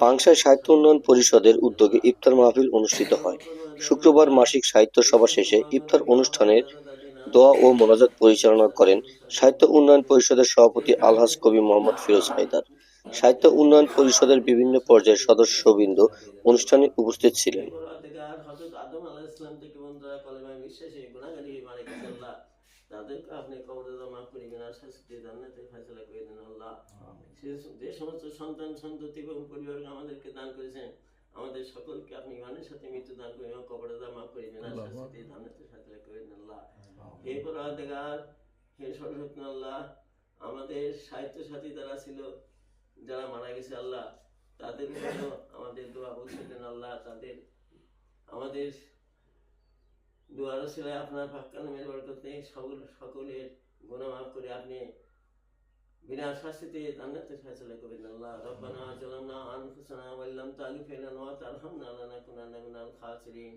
পাংশায় সাহিত্য উন্নয়ন পরিষদের উদ্যোগে ইফতার মাহফিল অনুষ্ঠিত হয়। শুক্রবার মাসিক সাহিত্য সভা শেষে ইফতার অনুষ্ঠানের দোয়া ও মোনাজাত পরিচালনা করেন সাহিত্য উন্নয়ন পরিষদের সভাপতি আলহাজ কবি মোহাম্মদ ফিরোজ হায়দার। সাহিত্য উন্নয়ন পরিষদের বিভিন্ন পর্যায়ের সদস্যবৃন্দ অনুষ্ঠানে উপস্থিত ছিলেন। তাদেরকে আপনি কবরে মাফ করে বিনাশ শাস্তি করে যে সমস্ত সন্তান সন্ততি এবং পরিবারকে আমাদেরকে দান করেছেন আমাদের সকলকে আপনি ইমানের সাথে মৃত্যু দান করে এবং কবরে মাফ করে বিনাশ শাস্তি জান্নাতে ফয়সালা করে আল্লাহ। হে পরওয়ারদিগার হে আল্লাহ আমাদের সাহিত্য সাথী যারা ছিল যারা মারা গেছে আল্লাহ তাদের জন্য আমাদের দোয়া বলছে দেন আল্লাহ তাদের আমাদের দোয়ার ছেলে আপনার পাক্কা নামের বরকতে সকল সকলের গুনাহ মাফ করে আপনি বিনা শাস্তিতে জান্নাতে ফয়সালা করবেন আল্লাহ রব্বানা জালামনা আনফুসানা ওয়া ইল্লাম তাগফির লানা ওয়া তারহামনা লানাকুনান্না মিনাল খাসিরিন